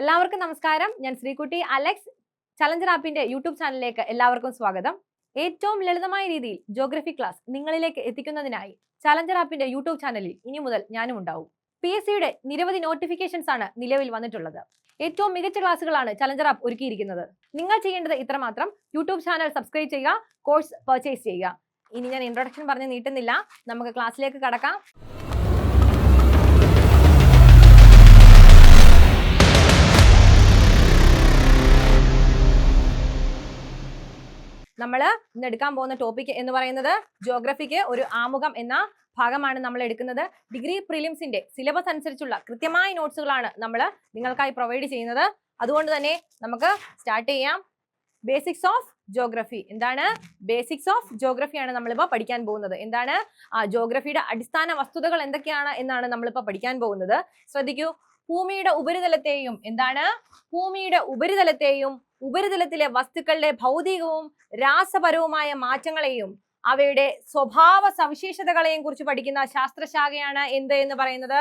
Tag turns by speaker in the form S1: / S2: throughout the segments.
S1: എല്ലാവർക്കും നമസ്കാരം. ഞാൻ ശ്രീകുട്ടി. അലക്സ് ചലഞ്ചർ ആപ്പിന്റെ യൂട്യൂബ് ചാനലിലേക്ക് എല്ലാവർക്കും സ്വാഗതം. ഏറ്റവും ലളിതമായ രീതിയിൽ ജോഗ്രഫി ക്ലാസ് നിങ്ങളിലേക്ക് എത്തിക്കുന്നതിനായി ചലഞ്ചർ ആപ്പിന്റെ യൂട്യൂബ് ചാനലിൽ ഇനി മുതൽ ഞാനും ഉണ്ടാവും. പി എസ് സിയുടെ നിരവധി നോട്ടിഫിക്കേഷൻസ് ആണ് നിലവിൽ വന്നിട്ടുള്ളത്. ഏറ്റവും മികച്ച ക്ലാസ്സുകളാണ് ചലഞ്ചർ ആപ്പ് ഒരുക്കിയിരിക്കുന്നത്. നിങ്ങൾ ചെയ്യേണ്ടത് ഇത്രമാത്രം. യൂട്യൂബ് ചാനൽ സബ്സ്ക്രൈബ് ചെയ്യുക കോഴ്സ് പർച്ചേസ് ചെയ്യുക. ഇനി ഞാൻ ഇൻട്രൊഡക്ഷൻ പറഞ്ഞ് നീട്ടുന്നില്ല. നമുക്ക് ക്ലാസ്സിലേക്ക് കടക്കാം. നമ്മൾ ഇന്ന് എടുക്കാൻ പോകുന്ന ടോപ്പിക് എന്ന് പറയുന്നത് ജോഗ്രഫിക്ക് ഒരു ആമുഖം എന്ന ഭാഗമാണ് നമ്മൾ എടുക്കുന്നത്. ഡിഗ്രി പ്രിലിംസിന്റെ സിലബസ് അനുസരിച്ചുള്ള കൃത്യമായ നോട്ട്സുകളാണ് നമ്മൾ നിങ്ങൾക്കായി പ്രൊവൈഡ് ചെയ്യുന്നത്. അതുകൊണ്ട് തന്നെ നമുക്ക് സ്റ്റാർട്ട് ചെയ്യാം. ബേസിക്സ് ഓഫ് ജോഗ്രഫി എന്താണ്? ബേസിക്സ് ഓഫ് ജോഗ്രഫിയാണ് നമ്മളിപ്പോൾ പഠിക്കാൻ പോകുന്നത്. എന്താണ്? ആ ജോഗ്രഫിയുടെ അടിസ്ഥാന വസ്തുതകൾ എന്തൊക്കെയാണ് എന്നാണ് നമ്മളിപ്പോൾ പഠിക്കാൻ പോകുന്നത്. ശ്രദ്ധിക്കൂ. ഭൂമിയുടെ ഉപരിതലത്തെയും എന്താണ്? ഭൂമിയുടെ ഉപരിതലത്തെയും ഉപരിതലത്തിലെ വസ്തുക്കളുടെ ഭൗതികവും രാസപരവുമായ മാറ്റങ്ങളെയും അവയുടെ സ്വഭാവ സവിശേഷതകളെയും കുറിച്ച് പഠിക്കുന്ന ശാസ്ത്രശാഖയാണ് എന്ത് എന്ന് പറയുന്നത്?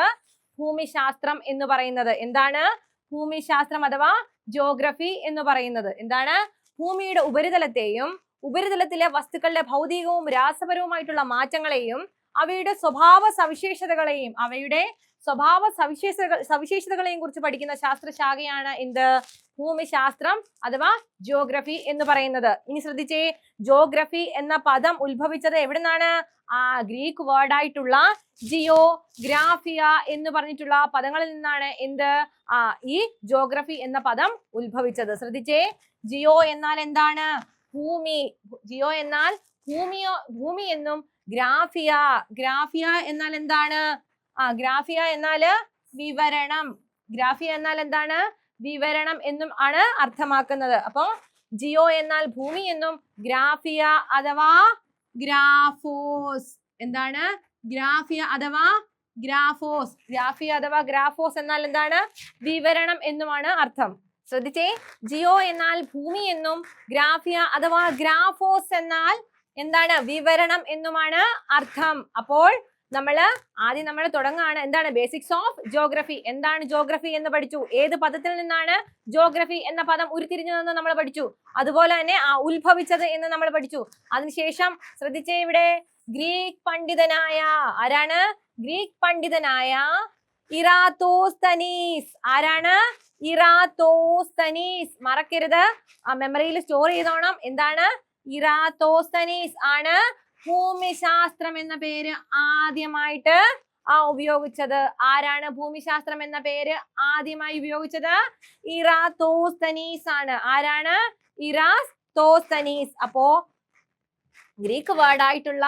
S1: ഭൂമിശാസ്ത്രം എന്ന് പറയുന്നത്. എന്താണ്? ഭൂമിശാസ്ത്രം അഥവാ ജോഗ്രഫി എന്ന് പറയുന്നത്. എന്താണ്? ഭൂമിയുടെ ഉപരിതലത്തെയും ഉപരിതലത്തിലെ വസ്തുക്കളുടെ ഭൗതികവും രാസപരവുമായിട്ടുള്ള മാറ്റങ്ങളെയും അവയുടെ സ്വഭാവ സവിശേഷതകളെയും അവയുടെ സ്വഭാവ സവിശേഷതകൾ സവിശേഷതകളെയും കുറിച്ച് പഠിക്കുന്ന ശാസ്ത്രശാഖയാണ് എന്ത്? ഭൂമിശാസ്ത്രം അഥവാ ജോഗ്രഫി എന്ന് പറയുന്നത്. ഇനി ശ്രദ്ധിച്ചേ ജോഗ്രഫി എന്ന പദം ഉത്ഭവിച്ചത് എവിടെ നിന്നാണ് ആ ഗ്രീക്ക് വേർഡായിട്ടുള്ള ജിയോ ഗ്രാഫിയ എന്ന് പറഞ്ഞിട്ടുള്ള പദങ്ങളിൽ നിന്നാണ് എന്ത്? ആ ഈ ജോഗ്രഫി എന്ന പദം ഉത്ഭവിച്ചത്. ശ്രദ്ധിച്ചേ ജിയോ എന്നാൽ എന്താണ്? ഭൂമി. ജിയോ എന്നാൽ ഭൂമിയോ ഭൂമി എന്നും ഗ്രാഫിയ ഗ്രാഫിയ എന്നാൽ എന്താണ്? ആ ഗ്രാഫിയ എന്നാൽ വിവരണം. ഗ്രാഫിയ എന്നാൽ എന്താണ്? വിവരണം എന്നും ആണ് അർത്ഥമാക്കുന്നത്. അപ്പോ ജിയോ എന്നാൽ ഭൂമി എന്നും ഗ്രാഫിയ അഥവാ ഗ്രാഫോസ്. എന്താണ്? ഗ്രാഫിയ അഥവാ ഗ്രാഫോസ്. ഗ്രാഫിയ അഥവാ ഗ്രാഫോസ് എന്നാൽ എന്താണ്? വിവരണം എന്നുമാണ് അർത്ഥം. ശ്രദ്ധിച്ചേ? ജിയോ എന്നാൽ ഭൂമി എന്നും ഗ്രാഫിയ അഥവാ ഗ്രാഫോസ് എന്നാൽ എന്താണ്? വിവരണം എന്നുമാണ് അർത്ഥം. അപ്പോൾ നമ്മൾ ആദ്യം നമ്മൾ തുടങ്ങാണ്. എന്താണ്? ബേസിക്സ് ഓഫ് ജോഗ്രഫി എന്താണ് ജോഗ്രഫി എന്ന് പഠിച്ചു? ഏത് പദത്തിൽ നിന്നാണ് ജോഗ്രഫി എന്ന പദം ഉരുത്തിരിഞ്ഞതെന്ന് നമ്മൾ പഠിച്ചു. അതുപോലെ തന്നെ ആ ഉത്ഭവിച്ചത് എന്ന് നമ്മൾ പഠിച്ചു. അതിനുശേഷം ശ്രദ്ധിച്ചേ ഇവിടെ. ഗ്രീക്ക് പണ്ഡിതനായ ആരാണ്? ഗ്രീക്ക് പണ്ഡിതനായ ഇറാത്തോസ്തനീസ്. ആരാണ്? ഇറാത്തോസ്തനീസ്. മറക്കരുത്. ആ മെമ്മറിയിൽ സ്റ്റോർ ചെയ്തോണം. എന്താണ്? ഇറാത്തോസ്തനീസ് ആണ്. ഭൂമിശാസ്ത്രം എന്ന പേര് ആദ്യമായിട്ട് ആ ഉപയോഗിച്ചത് ആരാണ്? ഭൂമിശാസ്ത്രം എന്ന പേര് ആദ്യമായി ഉപയോഗിച്ചത് ഇറാ തോസ്തനീസ് ആണ് ആരാണ് ഇറാസ്തോസ്തനീസ് അപ്പോ ഗ്രീക്ക് വേർഡ് ആയിട്ടുള്ള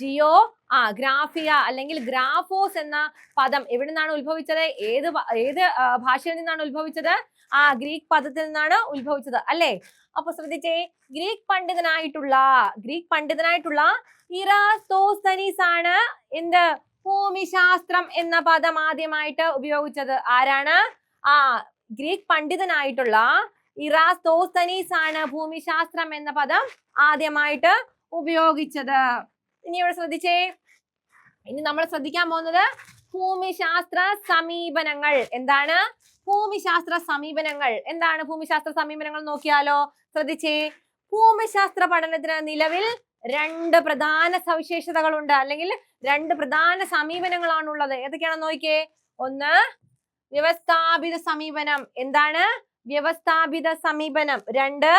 S1: ജിയോ ആ ഗ്രാഫിയ അല്ലെങ്കിൽ ഗ്രാഫോസ് എന്ന പദം എവിടെ നിന്നാണ് ഉത്ഭവിച്ചത്? ഏത് ഏത് ഭാഷയിൽ നിന്നാണ് ഉത്ഭവിച്ചത്? ആ ഗ്രീക്ക് പദത്തിൽ നിന്നാണ് ഉത്ഭവിച്ചത് അല്ലേ? അപ്പൊ ശ്രദ്ധിച്ചേ ഗ്രീക്ക് പണ്ഡിതനായിട്ടുള്ള ഗ്രീക്ക് പണ്ഡിതനായിട്ടുള്ള ഇറാസ്തോസ്തനീസ് ആണ് എന്ത്? ഭൂമിശാസ്ത്രം എന്ന പദം ആദ്യമായിട്ട് ഉപയോഗിച്ചത് ആരാണ്? ആ ഗ്രീക്ക് പണ്ഡിതനായിട്ടുള്ള ഇറാസ്തോസ്തനീസ് ആണ് ഭൂമിശാസ്ത്രം എന്ന പദം ആദ്യമായിട്ട് ഉപയോഗിച്ചത്. ഇനി ഇവിടെ ശ്രദ്ധിച്ചേ. ഇനി നമ്മൾ ശ്രദ്ധിക്കാൻ പോകുന്നത് ഭൂമിശാസ്ത്ര സമീപനങ്ങൾ. എന്താണ്? ഭൂമിശാസ്ത്ര സമീപനങ്ങൾ. എന്താണ് ഭൂമിശാസ്ത്ര സമീപനങ്ങൾ നോക്കിയാലോ? ശ്രദ്ധിച്ചേ. ഭൂമിശാസ്ത്ര പഠനത്തിന് നിലവിൽ രണ്ട് പ്രധാന സവിശേഷതകളുണ്ട്. അല്ലെങ്കിൽ രണ്ട് പ്രധാന സമീപനങ്ങളാണുള്ളത്. ഏതൊക്കെയാണെന്ന് നോക്കിയേ? ഒന്ന് വ്യവസ്ഥാപിത സമീപനം. എന്താണ്? വ്യവസ്ഥാപിത സമീപനം. രണ്ട്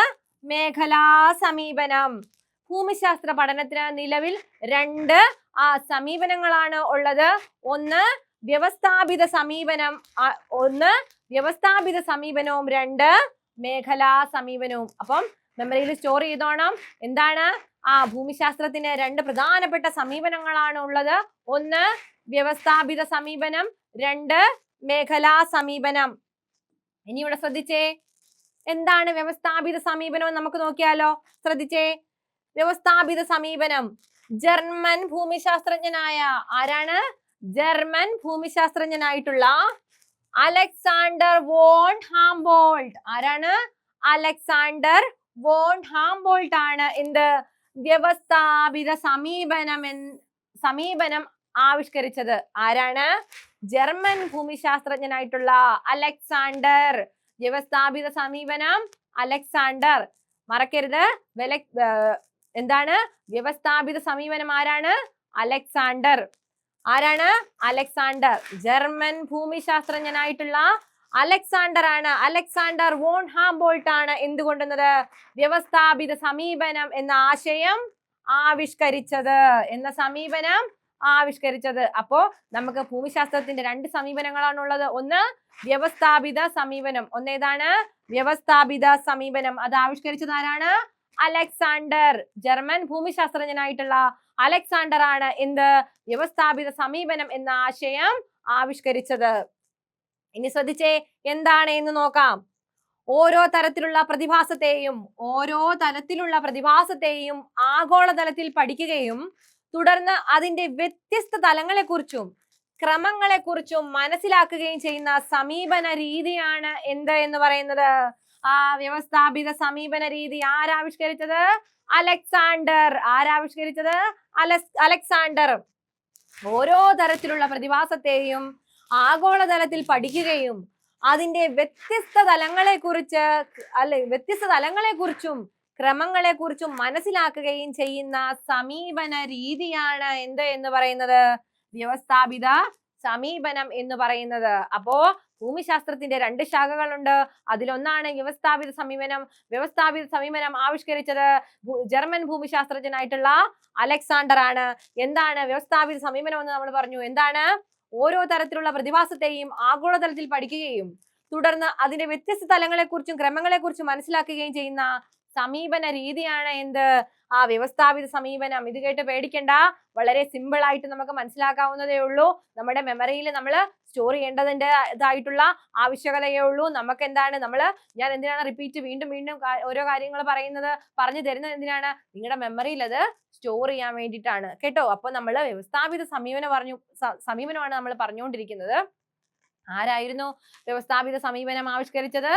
S1: മേഖലാ സമീപനം. ഭൂമിശാസ്ത്ര പഠനത്തിന് നിലവിൽ രണ്ട് സമീപനങ്ങളാണ് ഉള്ളത്. ഒന്ന് വ്യവസ്ഥാപിത സമീപനം ഒന്ന് വ്യവസ്ഥാപിത സമീപനവും രണ്ട് മേഖലാ സമീപനവും. അപ്പം മെമ്മറിയിൽ സ്റ്റോർ ചെയ്തോണം. എന്താണ്? ആ ഭൂമിശാസ്ത്രത്തിന് രണ്ട് പ്രധാനപ്പെട്ട സമീപനങ്ങളാണ് ഉള്ളത്. ഒന്ന് വ്യവസ്ഥാപിത സമീപനം രണ്ട് മേഖലാ സമീപനം. ഇനി ഇവിടെ ശ്രദ്ധിച്ചേ. എന്താണ് വ്യവസ്ഥാപിത സമീപനം നമുക്ക് നോക്കിയാലോ? ശ്രദ്ധിച്ചേ. വ്യവസ്ഥാപിത സമീപനം. ജർമ്മൻ ഭൂമിശാസ്ത്രജ്ഞനായ ആരാണ്? ജർമ്മൻ ഭൂമിശാസ്ത്രജ്ഞനായിട്ടുള്ള അലക്സാണ്ടർ വോൺ ഹാംബോൾട്ട്. ആരാണ്? അലക്സാണ്ടർ വോൺ ഹാംബോൾട്ട് ആണ്. എന്ത്? വ്യവസ്ഥാപിത സമീപനം സമീപനം ആവിഷ്കരിച്ചത്. ആരാണ്? ജർമ്മൻ ഭൂമിശാസ്ത്രജ്ഞനായിട്ടുള്ള അലക്സാണ്ടർ. വ്യവസ്ഥാപിത സമീപനം അലക്സാണ്ടർ. മറക്കരുത്. എന്താണ്? വ്യവസ്ഥാപിത സമീപനം ആരാണ്? അലക്സാണ്ടർ. ആരാണ്? അലക്സാണ്ടർ. ജർമ്മൻ ഭൂമിശാസ്ത്രജ്ഞനായിട്ടുള്ള അലക്സാണ്ടർ ആണ്. അലക്സാണ്ടർ വോൺ ഹാംബോൾട്ട് ആണ് എന്തുകൊണ്ടുന്നത് വ്യവസ്ഥാപിത സമീപനം എന്ന ആശയം ആവിഷ്കരിച്ചത്. എന്ന സമീപനം ആവിഷ്കരിച്ചത്. അപ്പോ നമുക്ക് ഭൂമിശാസ്ത്രത്തിന്റെ രണ്ട് സമീപനങ്ങളാണ് ഉള്ളത്. ഒന്ന് വ്യവസ്ഥാപിത സമീപനം. ഒന്നേതാണ് വ്യവസ്ഥാപിത സമീപനം. അത് ആവിഷ്കരിച്ചത് ആരാണ്? അലക്സാണ്ടർ ജർമ്മൻ ഭൂമിശാസ്ത്രജ്ഞനായിട്ടുള്ള അലക്സാണ്ടർ ആണ് എന്ത് വ്യവസ്ഥാപിത സമീപനം എന്ന ആശയം ആവിഷ്കരിച്ചത്. ഇനി ശ്രദ്ധിച്ചേ എന്താണ് എന്ന് നോക്കാം. ഓരോ തരത്തിലുള്ള പ്രതിഭാസത്തെയും ഓരോ തരത്തിലുള്ള പ്രതിഭാസത്തെയും ആഗോളതലത്തിൽ പഠിക്കുകയും തുടർന്ന് അതിന്റെ വ്യത്യസ്ത തലങ്ങളെക്കുറിച്ചും ക്രമങ്ങളെക്കുറിച്ചും മനസ്സിലാക്കുകയും ചെയ്യുന്ന സമീപന രീതിയാണ് എന്ത് എന്ന് പറയുന്നത്? വ്യവസ്ഥാപിത സമീപന രീതി ആരാവിഷ്കരിച്ചത്? അലക്സാണ്ടർ. ആരാവിഷ്കരിച്ചത്? Alex Alexander. ഓരോ തരത്തിലുള്ള പ്രതിഭാസത്തെയും ആഗോളതലത്തിൽ പഠിക്കുകയും അതിന്റെ വ്യത്യസ്ത തലങ്ങളെ കുറിച്ച് അല്ലെ വ്യത്യസ്ത തലങ്ങളെ കുറിച്ചും ക്രമങ്ങളെ കുറിച്ചും മനസ്സിലാക്കുകയും ചെയ്യുന്ന സമീപന രീതിയാണ് എന്ത് എന്ന് പറയുന്നത്? വ്യവസ്ഥാപിത സമീപനം എന്ന് പറയുന്നത്. അപ്പോ ഭൂമിശാസ്ത്രത്തിന്റെ രണ്ട് ശാഖകളുണ്ട്. അതിലൊന്നാണ് വ്യവസ്ഥാപിത സമീപനം. വ്യവസ്ഥാപിത സമീപനം ആവിഷ്കരിച്ചത് ജർമ്മൻ ഭൂമിശാസ്ത്രജ്ഞനായിട്ടുള്ള അലക്സാണ്ടർ ആണ് എന്താണ് വ്യവസ്ഥാപിത സമീപനം എന്ന് നമ്മൾ പറഞ്ഞു? എന്താണ്? ഓരോ തരത്തിലുള്ള പ്രതിഭാസത്തെയും ആഗോളതലത്തിൽ പഠിക്കുകയും തുടർന്ന് അതിന്റെ വ്യത്യസ്ത തലങ്ങളെക്കുറിച്ചും ക്രമങ്ങളെക്കുറിച്ചും മനസ്സിലാക്കുകയും ചെയ്യുന്ന സമീപന രീതിയാണ് എന്ത്? ആ വ്യവസ്ഥാപിത സമീപനം ഇത് കേട്ട് പേടിക്കണ്ട. വളരെ സിമ്പിൾ ആയിട്ട് നമുക്ക് മനസ്സിലാക്കാവുന്നതേ ഉള്ളൂ. നമ്മുടെ മെമ്മറിയിൽ നമ്മൾ സ്റ്റോർ ചെയ്യേണ്ടതിന്റെ ഇതായിട്ടുള്ള ആവശ്യകതയേ ഉള്ളൂ. നമുക്ക് എന്താണ്? നമ്മൾ ഞാൻ എന്തിനാണ് റിപ്പീറ്റ് വീണ്ടും വീണ്ടും ഓരോ കാര്യങ്ങൾ പറയുന്നത് പറഞ്ഞു തരുന്നത് എന്തിനാണ്? നിങ്ങളുടെ മെമ്മറിയിൽ അത് സ്റ്റോർ ചെയ്യാൻ വേണ്ടിയിട്ടാണ്. കേട്ടോ? അപ്പൊ നമ്മൾ വ്യവസ്ഥാപിത സമീപനം പറഞ്ഞു സമീപനമാണ് നമ്മൾ പറഞ്ഞുകൊണ്ടിരിക്കുന്നത്. ആരായിരുന്നു വ്യവസ്ഥാപിത സമീപനം ആവിഷ്കരിച്ചത്?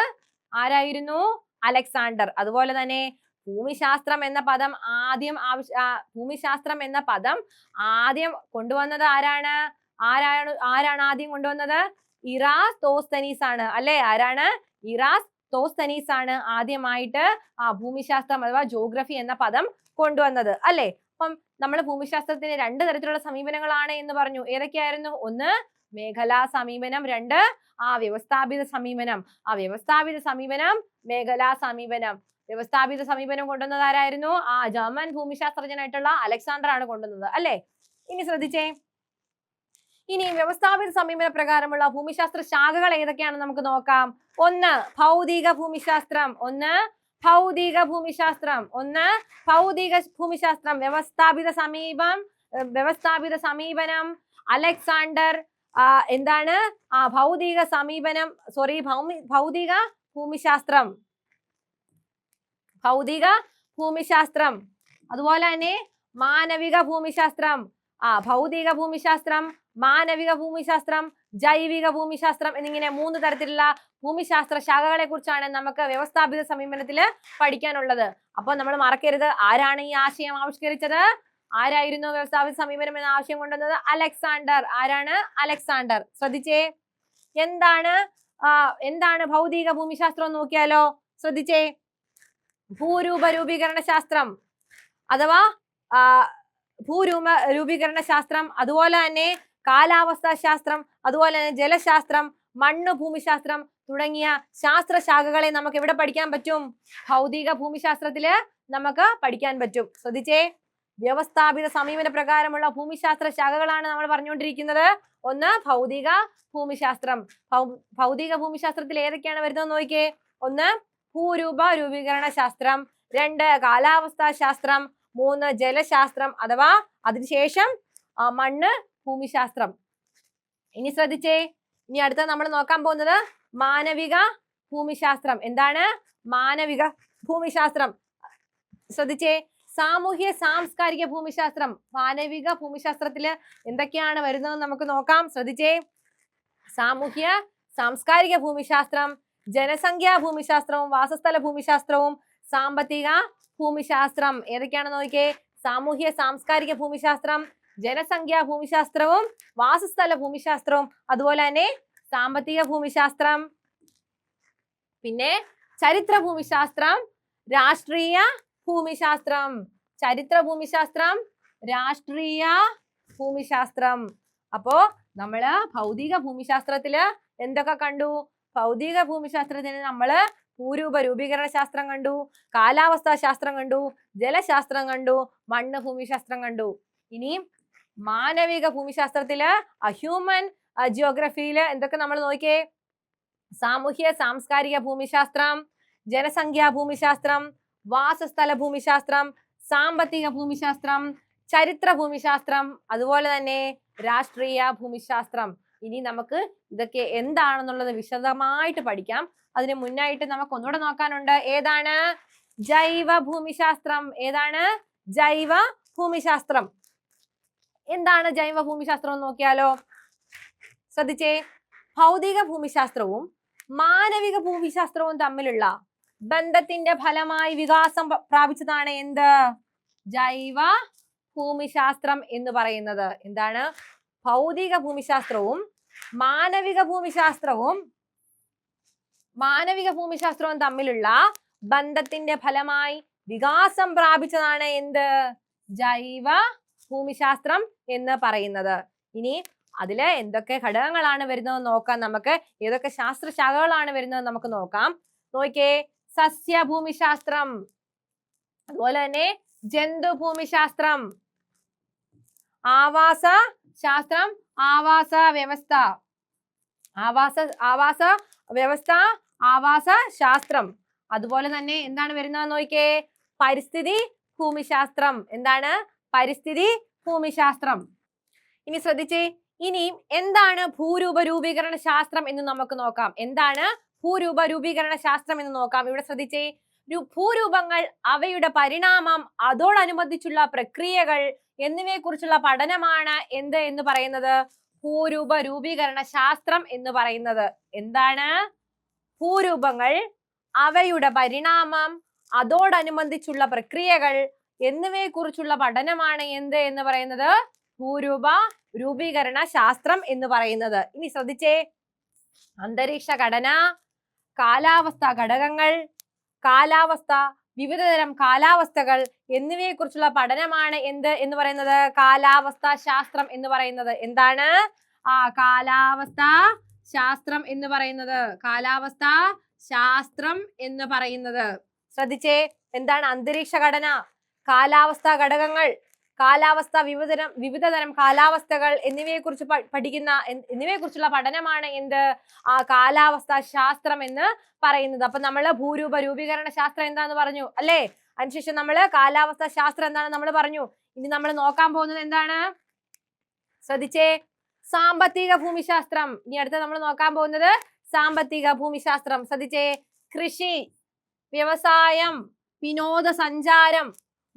S1: ആരായിരുന്നു? അലക്സാണ്ടർ. അതുപോലെ തന്നെ ഭൂമിശാസ്ത്രം എന്ന പദം ആദ്യം ആവശ്യ ഭൂമിശാസ്ത്രം എന്ന പദം ആദ്യം കൊണ്ടുവന്നത് ആരാണ്? ആരാണ് ആരാണ് ആദ്യം കൊണ്ടുവന്നത്? ഇറാസ് തോസ്തനീസ് ആണ് അല്ലെ? ആരാണ്? ഇറാസ് തോസ്തനീസ് ആണ് ആദ്യമായിട്ട് ആ ഭൂമിശാസ്ത്രം അഥവാ ജോഗ്രഫി എന്ന പദം കൊണ്ടുവന്നത്. അല്ലെ? അപ്പം നമ്മൾ ഭൂമിശാസ്ത്രത്തിന് രണ്ട് തരത്തിലുള്ള സമീപനങ്ങളാണ് എന്ന് പറഞ്ഞു. ഏതൊക്കെയായിരുന്നു? ഒന്ന് മേഖലാ സമീപനം. രണ്ട് ആ വ്യവസ്ഥാപിത സമീപനം. ആ വ്യവസ്ഥാപിത സമീപനം മേഖലാ സമീപനം. വ്യവസ്ഥാപിത സമീപനം കൊണ്ടുവന്നത് ആരായിരുന്നു? ആ ജർമ്മൻ ഭൂമിശാസ്ത്രജ്ഞനായിട്ടുള്ള അലക്സാണ്ടർ ആണ് കൊണ്ടുവന്നത് അല്ലെ? ഇനി ശ്രദ്ധിച്ചേ. ഇനി വ്യവസ്ഥാപിത സമീപന പ്രകാരമുള്ള ഭൂമിശാസ്ത്ര ശാഖകൾ ഏതൊക്കെയാണെന്ന് നമുക്ക് നോക്കാം. ഒന്ന് ഭൗതിക ഭൂമിശാസ്ത്രം. ഒന്ന് ഭൗതിക ഭൂമിശാസ്ത്രം. ഒന്ന് ഭൗതിക ഭൂമിശാസ്ത്രം. വ്യവസ്ഥാപിത സമീപം വ്യവസ്ഥാപിത സമീപനം അലക്സാണ്ടർ എന്താണ്? ആ ഭൗതിക സമീപനം സോറി ഭൗമി ഭൗതിക ഭൂമിശാസ്ത്രം. ഭൗതിക ഭൂമിശാസ്ത്രം. അതുപോലെ തന്നെ മാനവിക ഭൂമിശാസ്ത്രം. ആ ഭൗതിക ഭൂമിശാസ്ത്രം മാനവിക ഭൂമിശാസ്ത്രം ജൈവിക ഭൂമിശാസ്ത്രം എന്നിങ്ങനെ മൂന്ന് തരത്തിലുള്ള ഭൂമിശാസ്ത്ര ശാഖകളെ കുറിച്ചാണ് നമുക്ക് വ്യവസ്ഥാപിത സമീപനത്തിൽ പഠിക്കാനുള്ളത്. അപ്പൊ നമ്മൾ മറക്കരുത്. ആരാണ് ഈ ആശയം ആവിഷ്കരിച്ചത്? ആരായിരുന്നു വ്യവസ്ഥാപിത സമീപനം എന്ന ആശയം കൊണ്ടുവന്നത്? അലക്സാണ്ടർ. ആരാണ്? അലക്സാണ്ടർ. ശ്രദ്ധിച്ചേ. എന്താണ്? എന്താണ് ഭൗതിക ഭൂമിശാസ്ത്രം നോക്കിയാലോ? ശ്രദ്ധിച്ചേ. ഭൂരൂപ രൂപീകരണ ശാസ്ത്രം അഥവാ ഭൂരൂപ രൂപീകരണ ശാസ്ത്രം അതുപോലെ തന്നെ കാലാവസ്ഥാ ശാസ്ത്രം അതുപോലെ തന്നെ ജലശാസ്ത്രം മണ്ണ് ഭൂമിശാസ്ത്രം തുടങ്ങിയ ശാസ്ത്ര ശാഖകളെ നമുക്ക് എവിടെ പഠിക്കാൻ പറ്റും? ഭൗതിക ഭൂമിശാസ്ത്രത്തിൽ നമുക്ക് പഠിക്കാൻ പറ്റും. ശ്രദ്ധിച്ചേ? വ്യവസ്ഥാപിത സമീപന പ്രകാരമുള്ള ഭൂമിശാസ്ത്ര ശാഖകളാണ് നമ്മൾ പറഞ്ഞുകൊണ്ടിരിക്കുന്നത്. ഒന്ന് ഭൗതിക ഭൂമിശാസ്ത്രം. ഭൗതിക ഭൂമിശാസ്ത്രത്തിൽ ഏതൊക്കെയാണ് വരുന്നത് നോക്കിയേ? ഒന്ന് ഭൂരൂപ രൂപീകരണ ശാസ്ത്രം രണ്ട് കാലാവസ്ഥാ ശാസ്ത്രം മൂന്ന് ജലശാസ്ത്രം അഥവാ അതിനുശേഷം മണ്ണ് ഭൂമിശാസ്ത്രം. ഇനി ശ്രദ്ധിച്ചേ. ഇനി അടുത്ത നമ്മൾ നോക്കാൻ പോകുന്നത് മാനവിക ഭൂമിശാസ്ത്രം. എന്താണ്? മാനവിക ഭൂമിശാസ്ത്രം. ശ്രദ്ധിച്ചേ. സാമൂഹ്യ സാംസ്കാരിക ഭൂമിശാസ്ത്രം. മാനവിക ഭൂമിശാസ്ത്രത്തിൽ എന്തൊക്കെയാണ് വരുന്നത് നമുക്ക് നോക്കാം. ശ്രദ്ധിച്ചേ. സാമൂഹ്യ സാംസ്കാരിക ഭൂമിശാസ്ത്രം. ജനസംഖ്യാ ഭൂമിശാസ്ത്രവും വാസസ്ഥല ഭൂമിശാസ്ത്രവും സാമ്പത്തിക ഭൂമിശാസ്ത്രം ഏതൊക്കെയാണ് നോക്കിയേ? സാമൂഹ്യ സാംസ്കാരിക ഭൂമിശാസ്ത്രം ജനസംഖ്യാ ഭൂമിശാസ്ത്രവും വാസസ്ഥല ഭൂമിശാസ്ത്രവും അതുപോലെ തന്നെ സാമ്പത്തിക ഭൂമിശാസ്ത്രം. പിന്നെ ചരിത്ര ഭൂമിശാസ്ത്രം രാഷ്ട്രീയ ഭൂമിശാസ്ത്രം. ചരിത്ര ഭൂമിശാസ്ത്രം രാഷ്ട്രീയ ഭൂമിശാസ്ത്രം. അപ്പോ നമ്മൾ ഭൗതിക ഭൂമിശാസ്ത്രത്തിൽ എന്തൊക്കെ കണ്ടു? ഭൗതിക ഭൂമിശാസ്ത്രത്തിന് നമ്മൾ ഭൂരൂപ രൂപീകരണ ശാസ്ത്രം കണ്ടു കാലാവസ്ഥാ ശാസ്ത്രം കണ്ടു ജലശാസ്ത്രം കണ്ടു മണ്ണ് ഭൂമിശാസ്ത്രം കണ്ടു. ഇനിയും മാനവിക ഭൂമിശാസ്ത്രത്തിൽ ഹ്യൂമൻ ജിയോഗ്രഫിയിൽ എന്തൊക്കെ നമ്മൾ നോക്കിയേ? സാമൂഹ്യ സാംസ്കാരിക ഭൂമിശാസ്ത്രം ജനസംഖ്യാ ഭൂമിശാസ്ത്രം വാസസ്ഥല ഭൂമിശാസ്ത്രം സാമ്പത്തിക ഭൂമിശാസ്ത്രം ചരിത്ര ഭൂമിശാസ്ത്രം അതുപോലെ തന്നെ രാഷ്ട്രീയ ഭൂമിശാസ്ത്രം ഇനി നമുക്ക് ഇതൊക്കെ എന്താണെന്നുള്ളത് വിശദമായിട്ട് പഠിക്കാം. അതിന് മുന്നായിട്ട് നമുക്ക് ഒന്നുകൂടെ നോക്കാനുണ്ട്. ഏതാണ്? ജൈവ ഭൂമിശാസ്ത്രം ഏതാണ്? ജൈവ ഭൂമിശാസ്ത്രം എന്താണ് ജൈവ ഭൂമിശാസ്ത്രം എന്ന് നോക്കിയാലോ? ശ്രദ്ധിച്ചേ. ഭൗതിക ഭൂമിശാസ്ത്രവും മാനവിക ഭൂമിശാസ്ത്രവും തമ്മിലുള്ള ബന്ധത്തിന്റെ ഫലമായി വികാസം പ്രാപിച്ചതാണ് എന്ത്? ജൈവ ഭൂമിശാസ്ത്രം എന്ന് പറയുന്നത്. എന്താണ്? ഭൗതിക ഭൂമിശാസ്ത്രവും മാനവിക ഭൂമിശാസ്ത്രവും മാനവിക ഭൂമിശാസ്ത്രവും തമ്മിലുള്ള ബന്ധത്തിന്റെ ഫലമായി വികാസം പ്രാപിച്ചതാണ് എന്ത്? ജൈവ ഭൂമിശാസ്ത്രം എന്ന് പറയുന്നത്. ഇനി അതിൽ എന്തൊക്കെ ഘടകങ്ങളാണ് വരുന്നത് നോക്കാം നമുക്ക്. ഏതൊക്കെ ശാസ്ത്രശാഖകളാണ് വരുന്നത് നമുക്ക് നോക്കാം. നോക്കിയേ സസ്യഭൂമിശാസ്ത്രം അതുപോലെ തന്നെ ഭൂമിശാസ്ത്രം ആവാസ ശാസ്ത്രം ആവാസ വ്യവസ്ഥ. ആവാസ ആവാസ വ്യവസ്ഥ ആവാസ ശാസ്ത്രം. അതുപോലെ തന്നെ എന്താണ് വരുന്നത് നോക്കിയേ? പരിസ്ഥിതി ഭൂമിശാസ്ത്രം. എന്താണ്? പരിസ്ഥിതി ഭൂമിശാസ്ത്രം. ഇനി ശ്രദ്ധിച്ചേ ഇനിയും എന്താണ് ഭൂരൂപ രൂപീകരണ ശാസ്ത്രം എന്ന് നമുക്ക് നോക്കാം. എന്താണ് ഭൂരൂപ രൂപീകരണ ശാസ്ത്രം എന്ന് നോക്കാം. ഇവിടെ ശ്രദ്ധിച്ചേ ഭൂരൂപങ്ങൾ അവയുടെ പരിണാമം അതോടനുബന്ധിച്ചുള്ള പ്രക്രിയകൾ എന്നിവയെ കുറിച്ചുള്ള പഠനമാണ് എന്ത് എന്ന് പറയുന്നത്? ഭൂരൂപ രൂപീകരണ ശാസ്ത്രം എന്ന് പറയുന്നത്. എന്താണ്? ഭൂരൂപങ്ങൾ അവയുടെ പരിണാമം അതോടനുബന്ധിച്ചുള്ള പ്രക്രിയകൾ എന്നിവയെക്കുറിച്ചുള്ള പഠനമാണ് എന്ത് എന്ന് പറയുന്നത്? ഭൂരൂപ രൂപീകരണ ശാസ്ത്രം എന്ന് പറയുന്നത്. ഇനി ശ്രദ്ധിച്ചേ. അന്തരീക്ഷ ഘടന കാലാവസ്ഥ ഘടകങ്ങൾ കാലാവസ്ഥ വിവിധതരം കാലാവസ്ഥകൾ എന്നിവയെക്കുറിച്ചുള്ള പഠനമാണ് എന്ത് എന്ന് പറയുന്നത്? കാലാവസ്ഥ ശാസ്ത്രം എന്ന് പറയുന്നത് എന്താണ്? ആ കാലാവസ്ഥ ശാസ്ത്രം എന്ന് പറയുന്നത്. കാലാവസ്ഥ ശാസ്ത്രം എന്ന് പറയുന്നത്. ശ്രദ്ധിച്ചേ. എന്താണ്? അന്തരീക്ഷ ഘടന. കാലാവസ്ഥാ ഘടകങ്ങൾ. കാലാവസ്ഥ വിവിധതരം വിവിധതരം കാലാവസ്ഥകൾ എന്നിവയെ കുറിച്ച് പഠിക്കുന്ന എന്നിവയെക്കുറിച്ചുള്ള പഠനമാണ് എന്ത്? ആ കാലാവസ്ഥ ശാസ്ത്രം എന്ന് പറയുന്നത്. അപ്പൊ നമ്മൾ ഭൂരൂപ രൂപീകരണ ശാസ്ത്രം എന്താന്ന് പറഞ്ഞു അല്ലേ? അതിനുശേഷം നമ്മൾ കാലാവസ്ഥ ശാസ്ത്രം എന്താണ് നമ്മൾ പറഞ്ഞു. ഇനി നമ്മൾ നോക്കാൻ പോകുന്നത് എന്താണ്? ശ്രദ്ധിച്ചേ. സാമ്പത്തിക ഭൂമിശാസ്ത്രം. ഇനി അടുത്ത നമ്മൾ നോക്കാൻ പോകുന്നത് സാമ്പത്തിക ഭൂമിശാസ്ത്രം. ശ്രദ്ധിച്ചേ. കൃഷി വ്യവസായം വിനോദസഞ്ചാരം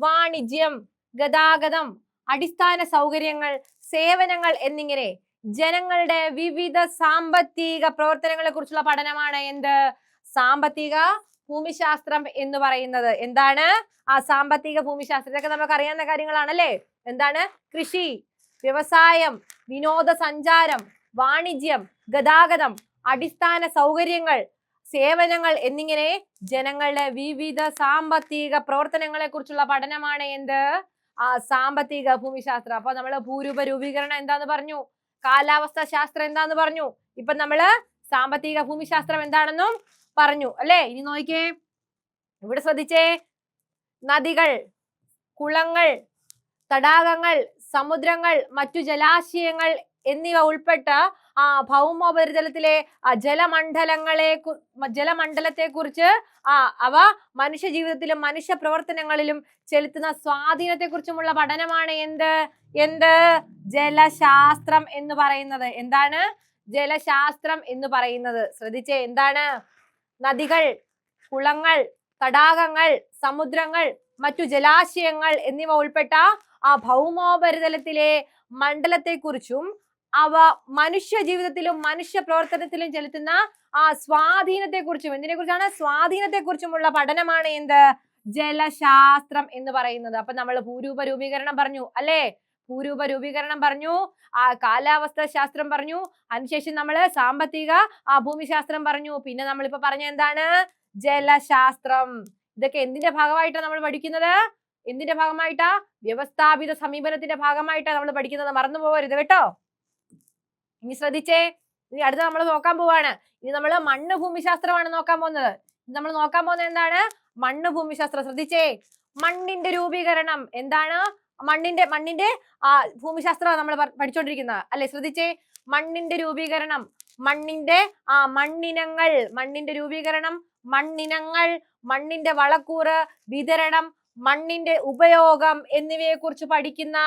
S1: വാണിജ്യം ഗതാഗതം അടിസ്ഥാന സൗകര്യങ്ങൾ സേവനങ്ങൾ എന്നിങ്ങനെ ജനങ്ങളുടെ വിവിധ സാമ്പത്തിക പ്രവർത്തനങ്ങളെ കുറിച്ചുള്ള പഠനമാണ് എന്ത്? സാമ്പത്തിക ഭൂമിശാസ്ത്രം എന്ന് പറയുന്നത്. എന്താണ്? ആ സാമ്പത്തിക ഭൂമിശാസ്ത്രം. ഇതൊക്കെ നമുക്ക് അറിയാവുന്ന കാര്യങ്ങളാണ് അല്ലേ എന്താണ്? കൃഷി വ്യവസായം വിനോദസഞ്ചാരം വാണിജ്യം ഗതാഗതം അടിസ്ഥാന സൗകര്യങ്ങൾ സേവനങ്ങൾ എന്നിങ്ങനെ ജനങ്ങളുടെ വിവിധ സാമ്പത്തിക പ്രവർത്തനങ്ങളെ കുറിച്ചുള്ള പഠനമാണ് എന്ത്? സാമ്പത്തിക ഭൂമിശാസ്ത്രം. അപ്പൊ നമ്മൾ ഭൂരൂപ രൂപീകരണം എന്താന്ന് പറഞ്ഞു? കാലാവസ്ഥ ശാസ്ത്രം എന്താന്ന് പറഞ്ഞു? ഇപ്പൊ നമ്മൾ സാമ്പത്തിക ഭൂമിശാസ്ത്രം എന്താണെന്നും പറഞ്ഞു അല്ലേ? ഇനി നോക്കിയേ. ഇവിടെ ശ്രദ്ധിച്ചേ. നദികൾ കുളങ്ങൾ തടാകങ്ങൾ സമുദ്രങ്ങൾ മറ്റു ജലാശയങ്ങൾ എന്നിവ ഉൾപ്പെട്ട ആ ഭൗമോപരിതലത്തിലെ ജലമണ്ഡലങ്ങളെ ജലമണ്ഡലത്തെ കുറിച്ച് ആ അവ മനുഷ്യ ജീവിതത്തിലും മനുഷ്യ പ്രവർത്തനങ്ങളിലും ചെലുത്തുന്ന സ്വാധീനത്തെ കുറിച്ചുമുള്ള പഠനമാണ് എന്ത്? എന്ത്? ജലശാസ്ത്രം എന്ന് പറയുന്നത്. എന്താണ്? ജലശാസ്ത്രം എന്ന് പറയുന്നത്. ശ്രദ്ധിച്ചേ എന്താണ്? നദികൾ കുളങ്ങൾ തടാകങ്ങൾ സമുദ്രങ്ങൾ മറ്റു ജലാശയങ്ങൾ എന്നിവ ഉൾപ്പെട്ട ആ ഭൗമോപരിതലത്തിലെ മണ്ഡലത്തെക്കുറിച്ചും അവ മനുഷ്യ ജീവിതത്തിലും മനുഷ്യ പ്രവർത്തനത്തിലും ചെലുത്തുന്ന ആ സ്വാധീനത്തെ കുറിച്ചും എന്തിനെ കുറിച്ചാണ് സ്വാധീനത്തെ കുറിച്ചുമുള്ള പഠനമാണ് എന്ത്? ജലശാസ്ത്രം എന്ന് പറയുന്നത്. അപ്പൊ നമ്മൾ ഭൂരൂപ രൂപീകരണം പറഞ്ഞു അല്ലേ? ഭൂരൂപ രൂപീകരണം പറഞ്ഞു ആ കാലാവസ്ഥ ശാസ്ത്രം പറഞ്ഞു അതിനുശേഷം നമ്മൾ സാമ്പത്തിക ആ ഭൂമിശാസ്ത്രം പറഞ്ഞു. പിന്നെ നമ്മളിപ്പോ പറഞ്ഞ എന്താണ്? ജലശാസ്ത്രം. ഇതൊക്കെ എന്തിന്റെ ഭാഗമായിട്ടാണ് നമ്മൾ പഠിക്കുന്നത്? എന്തിന്റെ ഭാഗമായിട്ടാ? വ്യവസ്ഥാപിത സമീപനത്തിന്റെ ഭാഗമായിട്ടാണ് നമ്മൾ പഠിക്കുന്നത്. മറന്നു പോകരുത് കേട്ടോ. ഇനി ശ്രദ്ധിച്ചേ. ഇനി അടുത്ത നമ്മൾ നോക്കാൻ പോവാണ്. ഇനി നമ്മൾ മണ്ണ് ഭൂമിശാസ്ത്രമാണ് നോക്കാൻ പോകുന്നത്. നമ്മൾ നോക്കാൻ പോകുന്നത് എന്താണ്? മണ്ണ് ഭൂമിശാസ്ത്രം. ശ്രദ്ധിച്ചേ. മണ്ണിന്റെ രൂപീകരണം എന്താണ്? മണ്ണിന്റെ മണ്ണിന്റെ ആ ഭൂമിശാസ്ത്രമാണ് നമ്മൾ പഠിച്ചുകൊണ്ടിരിക്കുന്നത് അല്ലെ? ശ്രദ്ധിച്ചേ. മണ്ണിന്റെ രൂപീകരണം. മണ്ണിന്റെ ആ മണ്ണിനങ്ങൾ. മണ്ണിന്റെ രൂപീകരണം. മണ്ണിനങ്ങൾ. മണ്ണിന്റെ വളക്കൂറ് വിതരണം. മണ്ണിന്റെ ഉപയോഗം എന്നിവയെ കുറിച്ച് പഠിക്കുന്ന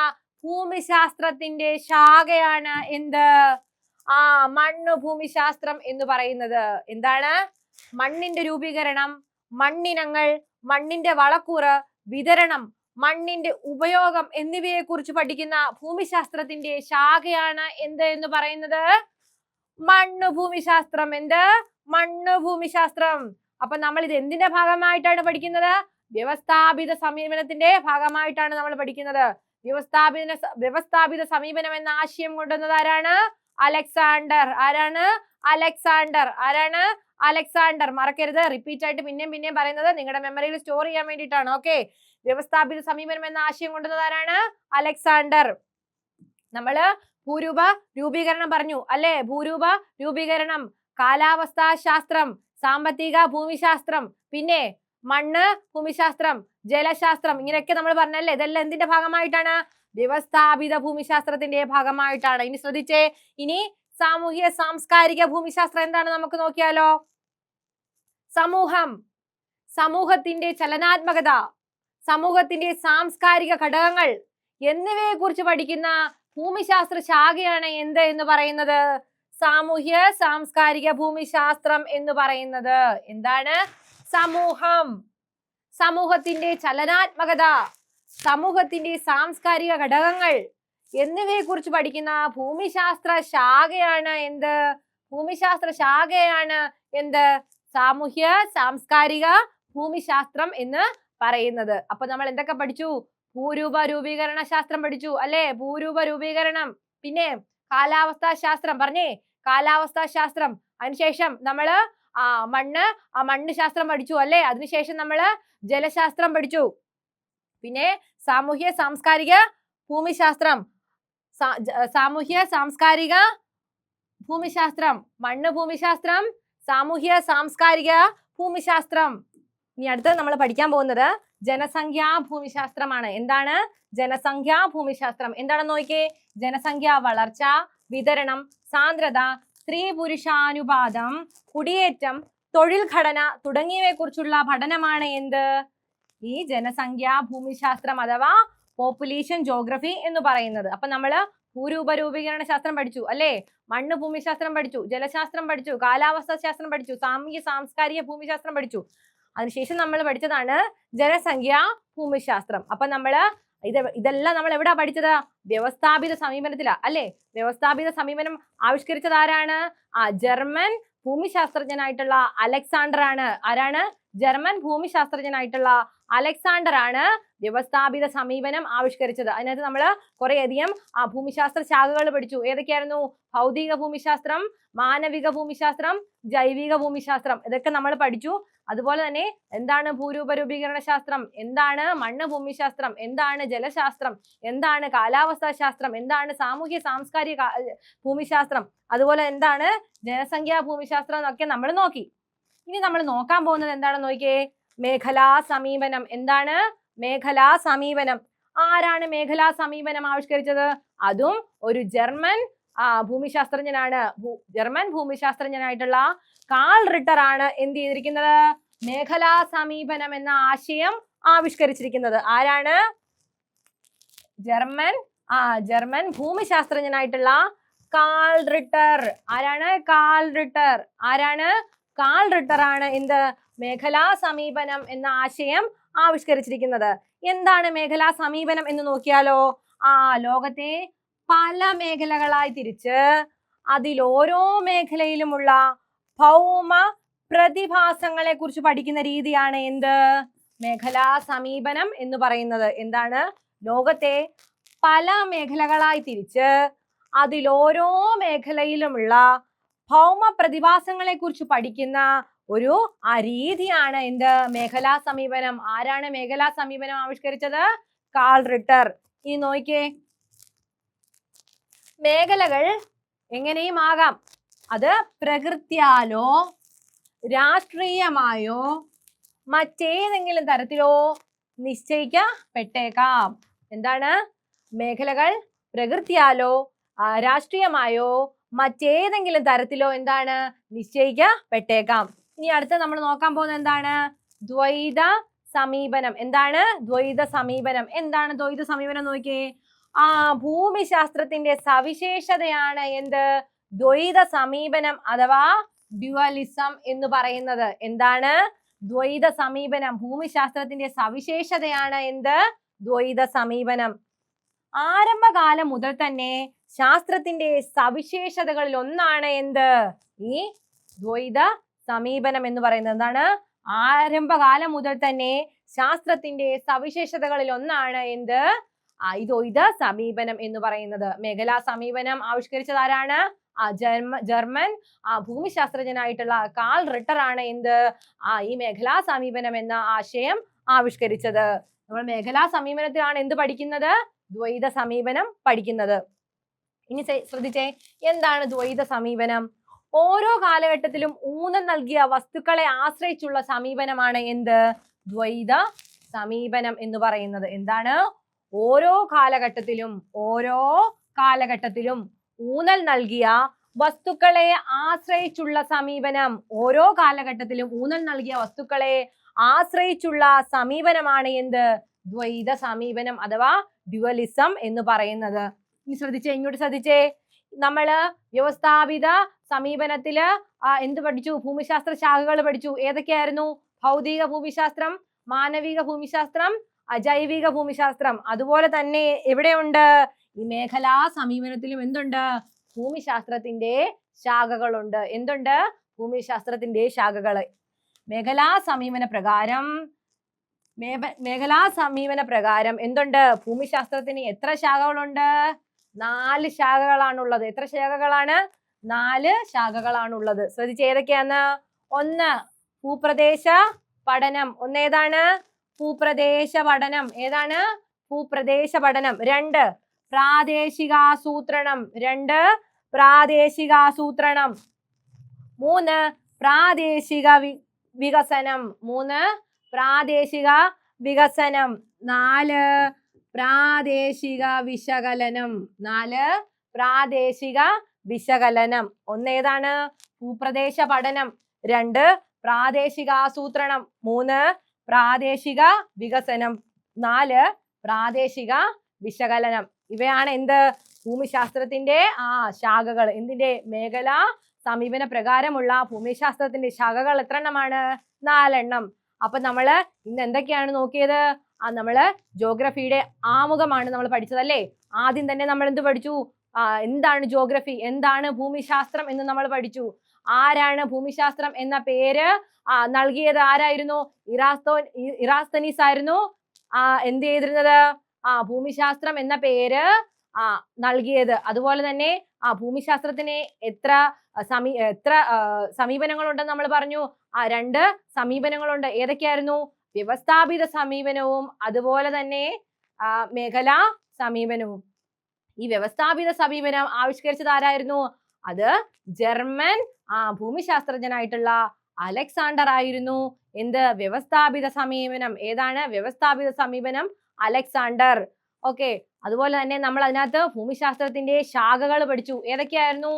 S1: ഭൂമിശാസ്ത്രത്തിന്റെ ശാഖയാണ് എന്ത്? ആ മണ്ണ് ഭൂമിശാസ്ത്രം എന്ന് പറയുന്നത്. എന്താണ്? മണ്ണിന്റെ രൂപീകരണം മണ്ണിനങ്ങൾ മണ്ണിന്റെ വളക്കൂറ് വിതരണം മണ്ണിന്റെ ഉപയോഗം എന്നിവയെ കുറിച്ച് പഠിക്കുന്ന ഭൂമിശാസ്ത്രത്തിന്റെ ശാഖയാണ് എന്ത് എന്ന് പറയുന്നത്? മണ്ണ് ഭൂമിശാസ്ത്രം എന്ത്? മണ്ണ് ഭൂമിശാസ്ത്രം. അപ്പൊ നമ്മൾ ഇത് എന്തിന്റെ ഭാഗമായിട്ടാണ് പഠിക്കുന്നത്? വ്യവസ്ഥാപിത സമീപനത്തിന്റെ ഭാഗമായിട്ടാണ് നമ്മൾ പഠിക്കുന്നത്. വ്യവസ്ഥാപിത വ്യവസ്ഥാപിത സമീപനം എന്ന ആശയം കൊണ്ടുവന്നത് ആരാണ്? അലക്സാണ്ടർ. ആരാണ്? അലക്സാണ്ടർ. ആരാണ്? അലക്സാണ്ടർ. മറക്കരുത്. റിപ്പീറ്റ് ആയിട്ട് പിന്നെയും പിന്നെയും പറയുന്നത് നിങ്ങളുടെ മെമ്മറിയിൽ സ്റ്റോർ ചെയ്യാൻ വേണ്ടിയിട്ടാണ്. ഓക്കെ വ്യവസ്ഥാപിത സമീപനം എന്ന ആശയം കൊണ്ടുവന്നത് ആരാണ്? അലക്സാണ്ടർ. നമ്മൾ ഭൂരൂപ രൂപീകരണം പറഞ്ഞു. അല്ലെ? ഭൂരൂപ രൂപീകരണം. കാലാവസ്ഥാ ശാസ്ത്രം. സാമ്പത്തിക ഭൂമിശാസ്ത്രം. പിന്നെ മണ്ണ് ഭൂമിശാസ്ത്രം ജലശാസ്ത്രം ഇങ്ങനെയൊക്കെ നമ്മൾ പറഞ്ഞല്ലേ? ഇതെല്ലാം എന്തിന്റെ ഭാഗമായിട്ടാണ്? വ്യവസ്ഥാപിത ഭൂമിശാസ്ത്രത്തിന്റെ ഭാഗമായിട്ടാണ്. ഇനി ശ്രദ്ധിച്ചേ. ഇനി സാമൂഹിക സാംസ്കാരിക ഭൂമിശാസ്ത്രം എന്താണ് നമുക്ക് നോക്കിയാലോ? സമൂഹം. സമൂഹത്തിന്റെ ചലനാത്മകത സമൂഹത്തിന്റെ സാംസ്കാരിക ഘടകങ്ങൾ എന്നിവയെ കുറിച്ച് പഠിക്കുന്ന ഭൂമിശാസ്ത്ര ശാഖയാണ് എന്ത് എന്ന് പറയുന്നത്? സാമൂഹ്യ സാംസ്കാരിക ഭൂമിശാസ്ത്രം എന്ന് പറയുന്നത്. എന്താണ്? സമൂഹം. സമൂഹത്തിന്റെ ചലനാത്മകത സമൂഹത്തിന്റെ സാംസ്കാരിക ഘടകങ്ങൾ എന്നിവയെ കുറിച്ച് പഠിക്കുന്ന ഭൂമിശാസ്ത്ര ശാഖയാണ് എന്ത്? ഭൂമിശാസ്ത്ര ശാഖയാണ് എന്ത്? സാമൂഹ്യ സാംസ്കാരിക ഭൂമിശാസ്ത്രം എന്ന് പറയുന്നത്. അപ്പൊ നമ്മൾ എന്തൊക്കെ പഠിച്ചു? ഭൂരൂപ രൂപീകരണ ശാസ്ത്രം പഠിച്ചു അല്ലെ? ഭൂരൂപ രൂപീകരണം പിന്നെ കാലാവസ്ഥാ ശാസ്ത്രം പറഞ്ഞേ? കാലാവസ്ഥാ ശാസ്ത്രം. അതിനുശേഷം നമ്മൾ ആ മണ്ണ് ആ മണ്ണ് ശാസ്ത്രം പഠിച്ചു അല്ലെ? അതിനുശേഷം നമ്മൾ ജലശാസ്ത്രം പഠിച്ചു. പിന്നെ സാമൂഹ്യ സാംസ്കാരിക ഭൂമിശാസ്ത്രം. സാമൂഹ്യ സാംസ്കാരിക ഭൂമിശാസ്ത്രം. മണ്ണ് ഭൂമിശാസ്ത്രം സാമൂഹ്യ സാംസ്കാരിക ഭൂമിശാസ്ത്രം. ഇനി അടുത്ത് നമ്മൾ പഠിക്കാൻ പോകുന്നത് ജനസംഖ്യാ ഭൂമിശാസ്ത്രമാണ്. എന്താണ്? ജനസംഖ്യാ ഭൂമിശാസ്ത്രം. എന്താണെന്ന് നോക്കിയേ? ജനസംഖ്യാ വളർച്ച വിതരണം സാന്ദ്രത സ്ത്രീ പുരുഷാനുപാതം കുടിയേറ്റം തൊഴിൽ ഘടന തുടങ്ങിയവയെ കുറിച്ചുള്ള പഠനമാണ് എന്ത്? ഈ ജനസംഖ്യാ ഭൂമിശാസ്ത്രം അഥവാ പോപ്പുലേഷൻ ജോഗ്രഫി എന്ന് പറയുന്നത്. അപ്പൊ നമ്മൾ ഭൂരൂപരൂപീകരണ ശാസ്ത്രം പഠിച്ചു അല്ലേ? മണ്ണ് ഭൂമിശാസ്ത്രം പഠിച്ചു ജലശാസ്ത്രം പഠിച്ചു കാലാവസ്ഥാ ശാസ്ത്രം പഠിച്ചു സാമൂഹ്യ സാംസ്കാരിക ഭൂമിശാസ്ത്രം പഠിച്ചു. അതിനുശേഷം നമ്മൾ പഠിച്ചതാണ് ജനസംഖ്യ ഭൂമിശാസ്ത്രം. അപ്പൊ നമ്മൾ ഇത് ഇതെല്ലാം നമ്മൾ എവിടാ പഠിച്ചത്? വ്യവസ്ഥാപിത സമീപനത്തിലാ. അല്ലേ? വ്യവസ്ഥാപിത സമീപനം ആവിഷ്കരിച്ചത് ആരാണ്? ആ ജർമ്മൻ ഭൂമിശാസ്ത്രജ്ഞനായിട്ടുള്ള അലക്സാണ്ടർ ആണ് ആരാണ്? ജർമ്മൻ ഭൂമിശാസ്ത്രജ്ഞനായിട്ടുള്ള അലക്സാണ്ടർ ആണ് വ്യവസ്ഥാപിത സമീപനം ആവിഷ്കരിച്ചത്. അതിനകത്ത് നമ്മൾ കുറെ അധികം ആ ഭൂമിശാസ്ത്ര ശാഖകൾ പഠിച്ചു. ഏതൊക്കെയായിരുന്നു? ഭൗതിക ഭൂമിശാസ്ത്രം മാനവിക ഭൂമിശാസ്ത്രം ജൈവിക ഭൂമിശാസ്ത്രം ഇതൊക്കെ നമ്മൾ പഠിച്ചു. അതുപോലെ തന്നെ എന്താണ് ഭൂരൂപരൂപീകരണ ശാസ്ത്രം എന്താണ് മണ്ണ് ഭൂമിശാസ്ത്രം? എന്താണ് ജലശാസ്ത്രം? എന്താണ് കാലാവസ്ഥാ ശാസ്ത്രം? എന്താണ് സാമൂഹ്യ സാംസ്കാരിക ഭൂമിശാസ്ത്രം? അതുപോലെ എന്താണ് ജനസംഖ്യാ ഭൂമിശാസ്ത്രം എന്നൊക്കെ നമ്മൾ നോക്കി. ഇനി നമ്മൾ നോക്കാൻ പോകുന്നത് എന്താണെന്ന് നോക്കിയേ? മേഖലാ സമീപനം. എന്താണ്? മേഖലാ സമീപനം. ആരാണ് മേഖലാ സമീപനം ആവിഷ്കരിച്ചത്? അതും ഒരു ജർമ്മൻ ഭൂമിശാസ്ത്രജ്ഞനാണ്. ജർമ്മൻ ഭൂമിശാസ്ത്രജ്ഞനായിട്ടുള്ള കാൾ റിട്ടർ ആണ് എന്ത് ചെയ്തിരിക്കുന്നത്? മേഖലാ സമീപനം എന്ന ആശയം ആവിഷ്കരിച്ചിരിക്കുന്നത്. ആരാണ്? ജർമ്മൻ ആ ജർമ്മൻ ഭൂമിശാസ്ത്രജ്ഞനായിട്ടുള്ള കാൾ റിട്ടർ. ആരാണ്? Carl Ritter. ആരാണ്? കാൾ റിട്ടർ ആണ് എന്ത്? മേഖലാ സമീപനം എന്ന ആശയം ആവിഷ്കരിച്ചിരിക്കുന്നത്. എന്താണ് മേഖലാ സമീപനം എന്ന് നോക്കിയാലോ? ആ ലോകത്തെ പല മേഖലകളായി തിരിച്ച് അതിൽ ഓരോ മേഖലയിലുമുള്ള ഭൗമ പ്രതിഭാസങ്ങളെ കുറിച്ച് പഠിക്കുന്ന രീതിയാണ് എന്ത്? മേഖലാ സമീപനം എന്ന് പറയുന്നത്. എന്താണ്? ലോകത്തെ പല മേഖലകളായി തിരിച്ച് അതിലോരോ മേഖലയിലുമുള്ള ഭൗമ പ്രതിഭാസങ്ങളെ കുറിച്ച് പഠിക്കുന്ന ഒരു ആ രീതിയാണ് എന്ത്? മേഖലാ സമീപനം. ആരാണ് മേഖലാ സമീപനം ആവിഷ്കരിച്ചത്? Carl Ritter. ഈ നോക്കിയേ. മേഖലകൾ എങ്ങനെയും ആകാം. അത് പ്രകൃത്യാലോ രാഷ്ട്രീയമായോ മറ്റേതെങ്കിലും തരത്തിലോ നിശ്ചയിക്കപ്പെട്ടേക്കാം. എന്താണ്? മേഖലകൾ പ്രകൃത്യാലോ രാഷ്ട്രീയമായോ മറ്റേതെങ്കിലും തരത്തിലോ എന്താണ് നിശ്ചയിക്കപ്പെട്ടേക്കാം. ഇനി അടുത്ത നമ്മൾ നോക്കാൻ പോകുന്നത് എന്താണ്? ദ്വൈത സമീപനം. എന്താണ്? ദ്വൈത സമീപനം. എന്താണ് ദ്വൈത സമീപനം നോക്കിയേ? ആ ഭൂമിശാസ്ത്രത്തിന്റെ സവിശേഷതയാണ് എന്ത്? ദ്വൈത സമീപനം അഥവാ ഡ്യുവലിസം എന്ന് പറയുന്നത്. എന്താണ്? ദ്വൈത സമീപനം. ഭൂമിശാസ്ത്രത്തിന്റെ സവിശേഷതയാണ് എന്ത്? ദ്വൈത സമീപനം. ആരംഭകാലം മുതൽ തന്നെ ശാസ്ത്രത്തിന്റെ സവിശേഷതകളിൽ ഒന്നാണ് എന്ത്? ഈ ദ്വൈത സമീപനം എന്ന് പറയുന്നത്. എന്താണ്? ആരംഭകാലം മുതൽ തന്നെ ശാസ്ത്രത്തിന്റെ സവിശേഷതകളിൽ ഒന്നാണ് എന്ത്? ദ്വൈത സമീപനം എന്ന് പറയുന്നത്. മേഖലാ സമീപനം ആവിഷ്കരിച്ചത് ആരാണ്? ആ ജർമ്മ ജർമ്മൻ ആ ഭൂമിശാസ്ത്രജ്ഞനായിട്ടുള്ള കാൾ റിട്ടർ ആണ് എന്ത്? ആ ഈ മേഖലാ സമീപനം എന്ന ആശയം ആവിഷ്കരിച്ചത്. നമ്മൾ മേഖലാ സമീപനത്തിലാണ് എന്ത് പഠിക്കുന്നത്? ദ്വൈത സമീപനം പഠിക്കുന്നത്. ഇനി ശ്രദ്ധിച്ചേ എന്താണ് ദ്വൈത സമീപനം? ഓരോ കാലഘട്ടത്തിലും ഊന്നൽ നൽകിയ വസ്തുക്കളെ ആശ്രയിച്ചുള്ള സമീപനമാണ് എന്ത്? ദ്വൈത സമീപനം എന്ന് പറയുന്നത്. എന്താണ്? ഓരോ കാലഘട്ടത്തിലും ഓരോ കാലഘട്ടത്തിലും ഊന്നൽ നൽകിയ വസ്തുക്കളെ ആശ്രയിച്ചുള്ള സമീപനം. ഓരോ കാലഘട്ടത്തിലും ഊന്നൽ നൽകിയ വസ്തുക്കളെ ആശ്രയിച്ചുള്ള സമീപനമാണ് എന്ത്? ദ്വൈത സമീപനം അഥവാ ഡ്യുവലിസം എന്ന് പറയുന്നത്. ഇനി ശ്രദ്ധിച്ചേ ഇങ്ങോട്ട് ശ്രദ്ധിച്ചേ. നമ്മൾ വ്യവസ്ഥാപിത സമീപനത്തിൽ എന്ത് പഠിച്ചു? ഭൂമിശാസ്ത്ര ശാഖകൾ പഠിച്ചു. ഏതൊക്കെയായിരുന്നു? ഭൗതിക ഭൂമിശാസ്ത്രം മാനവിക ഭൂമിശാസ്ത്രം അജൈവിക ഭൂമിശാസ്ത്രം. അതുപോലെ തന്നെ എവിടെയുണ്ട്? ഈ മേഖലാ സമീപനത്തിലും എന്തുണ്ട്? ഭൂമിശാസ്ത്രത്തിന്റെ ശാഖകളുണ്ട്. എന്തുണ്ട്? ഭൂമിശാസ്ത്രത്തിന്റെ ശാഖകൾ. മേഖലാ സമീപന പ്രകാരം മേഖലാ സമീപന പ്രകാരം എന്തുണ്ട്? ഭൂമിശാസ്ത്രത്തിന് എത്ര ശാഖകളുണ്ട്? നാല് ശാഖകളാണുള്ളത്. എത്ര ശാഖകളാണ്? നാല് ശാഖകളാണുള്ളത്. ശ്രദ്ധിച്ച് ഏതൊക്കെയാണ്? ഒന്ന് ഭൂപ്രദേശ പഠനം. ഒന്നേതാണ് ഭൂപ്രദേശ പഠനം. ഏതാണ്? ഭൂപ്രദേശ പഠനം. രണ്ട് പ്രാദേശികാസൂത്രണം രണ്ട് പ്രാദേശികാസൂത്രണം മൂന്ന് പ്രാദേശിക വികസനം. മൂന്ന് പ്രാദേശിക വികസനം. നാല് പ്രാദേശിക വിശകലനം. നാല് പ്രാദേശിക വിശകലനം. ഒന്ന് ഏതാണ്? ഭൂപ്രദേശ പഠനം. രണ്ട് പ്രാദേശികാസൂത്രണം മൂന്ന് പ്രാദേശിക വികസനം. നാല് പ്രാദേശിക വിശകലനം. ഇവയാണ് എന്ത്? ഭൂമിശാസ്ത്രത്തിന്റെ ആ ശാഖകൾ. എന്തിന്റെ? മേഖല സമീപന പ്രകാരമുള്ള ഭൂമിശാസ്ത്രത്തിന്റെ ശാഖകൾ എത്ര എണ്ണമാണ് നാലെണ്ണം. അപ്പൊ നമ്മൾ ഇന്ന് എന്തൊക്കെയാണ് നോക്കിയത്? ആ നമ്മൾ ജോഗ്രഫിയുടെ ആമുഖമാണ് നമ്മൾ പഠിച്ചത് പഠിച്ചതല്ലേ? ആദ്യം തന്നെ നമ്മൾ എന്ത് പഠിച്ചു? എന്താണ് ജോഗ്രഫി എന്താണ് ഭൂമിശാസ്ത്രം എന്ന് നമ്മൾ പഠിച്ചു. ആരാണ് ഭൂമിശാസ്ത്രം എന്ന പേര് നൽകിയത് ആരായിരുന്നു? ഇറാസ്തോ ഇറാസ്തനീസ് ആയിരുന്നു. ആ എന്ത് ചെയ്തിരുന്നത്? ആ ഭൂമിശാസ്ത്രം എന്ന പേര് ആ നൽകിയത്. അതുപോലെ തന്നെ ആ ഭൂമിശാസ്ത്രത്തിന് എത്ര സമീ എത്ര സമീപനങ്ങളുണ്ടെന്ന് നമ്മൾ പറഞ്ഞു. ആ രണ്ട് സമീപനങ്ങളുണ്ട്. ഏതൊക്കെയായിരുന്നു? വ്യവസ്ഥാപിത സമീപനവും അതുപോലെ തന്നെ മേഖലാ സമീപനവും. ഈ വ്യവസ്ഥാപിത സമീപനം ആവിഷ്കരിച്ചത് ആരായിരുന്നു? അത് ജർമ്മൻ ആ ഭൂമിശാസ്ത്രജ്ഞനായിട്ടുള്ള അലക്സാണ്ടർ ആയിരുന്നു. എന്ത്? വ്യവസ്ഥാപിത സമീപനം. ഏതാണ്? വ്യവസ്ഥാപിത സമീപനം അലക്സാണ്ടർ. ഓക്കെ അതുപോലെ തന്നെ നമ്മൾ അതിനകത്ത് ഭൂമിശാസ്ത്രത്തിന്റെ ശാഖകൾ പഠിച്ചു. ഏതൊക്കെയായിരുന്നു?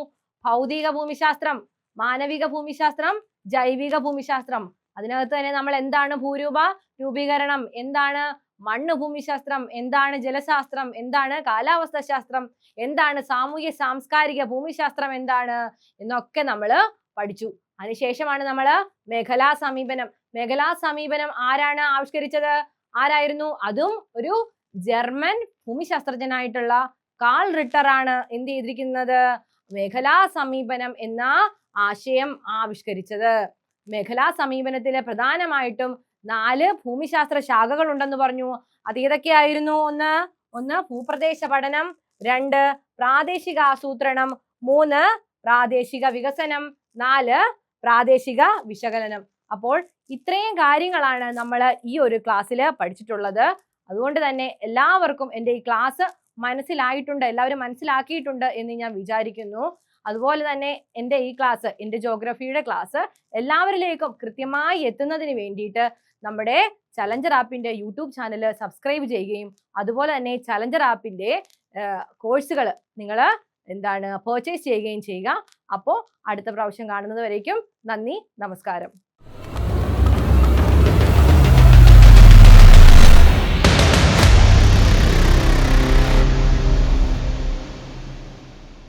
S1: ഭൗതിക ഭൂമിശാസ്ത്രം മാനവിക ഭൂമിശാസ്ത്രം ജൈവിക ഭൂമിശാസ്ത്രം. അതിനകത്ത് തന്നെ നമ്മൾ എന്താണ് ഭൂരൂപ രൂപീകരണം? എന്താണ് മണ്ണ് ഭൂമിശാസ്ത്രം? എന്താണ് ജലശാസ്ത്രം? എന്താണ് കാലാവസ്ഥാ ശാസ്ത്രം? എന്താണ് സാമൂഹ്യ സാംസ്കാരിക ഭൂമിശാസ്ത്രം എന്താണ്? എന്നൊക്കെ നമ്മൾ പഠിച്ചു. അതിനുശേഷമാണ് നമ്മൾ മേഖലാ സമീപനം. മേഖലാ സമീപനം ആരാണ് ആവിഷ്കരിച്ചത്? ആരായിരുന്നു? അതും ഒരു ജർമ്മൻ ഭൂമിശാസ്ത്രജ്ഞനായിട്ടുള്ള കാൾ റിട്ടർ ആണ് എന്ത് ചെയ്തിരിക്കുന്നത്? മേഖലാ സമീപനം എന്ന ആശയം ആവിഷ്കരിച്ചത്. മേഖലാ സമീപനത്തിലെ പ്രധാനമായിട്ടും നാല് ഭൂമിശാസ്ത്ര ശാഖകൾ ഉണ്ടെന്ന് പറഞ്ഞു. അത് ഏതൊക്കെയായിരുന്നു? ഒന്ന് ഒന്ന് ഭൂപ്രദേശ പഠനം രണ്ട് പ്രാദേശിക ആസൂത്രണം മൂന്ന് പ്രാദേശിക വികസനം നാല് പ്രാദേശിക വിശകലനം. അപ്പോൾ ഇത്രയും കാര്യങ്ങളാണ് നമ്മൾ ഈ ഒരു ക്ലാസ്സിൽ പഠിച്ചിട്ടുള്ളത്. അതുകൊണ്ട് തന്നെ എല്ലാവർക്കും എന്റെ ഈ ക്ലാസ് മനസ്സിലായിട്ടുണ്ട് എല്ലാവരും മനസ്സിലാക്കിയിട്ടുണ്ട് എന്ന് ഞാൻ വിചാരിക്കുന്നു. അതുപോലെ തന്നെ എന്റെ ഈ ക്ലാസ് എന്റെ ജോഗ്രഫിയുടെ ക്ലാസ് എല്ലാവരിലേക്കും കൃത്യമായി എത്തുന്നതിന് വേണ്ടിയിട്ട് നമ്മുടെ ചലഞ്ചർ ആപ്പിന്റെ യൂട്യൂബ് ചാനൽ സബ്സ്ക്രൈബ് ചെയ്യുകയും അതുപോലെ തന്നെ ചലഞ്ചർ ആപ്പിന്റെ കോഴ്സുകൾ നിങ്ങൾ എന്താണ് പർച്ചേസ് ചെയ്യുകയും ചെയ്യുക. അപ്പോൾ അടുത്ത പ്രാവശ്യം കാണുന്നത് വരേക്കും നന്ദി നമസ്കാരം.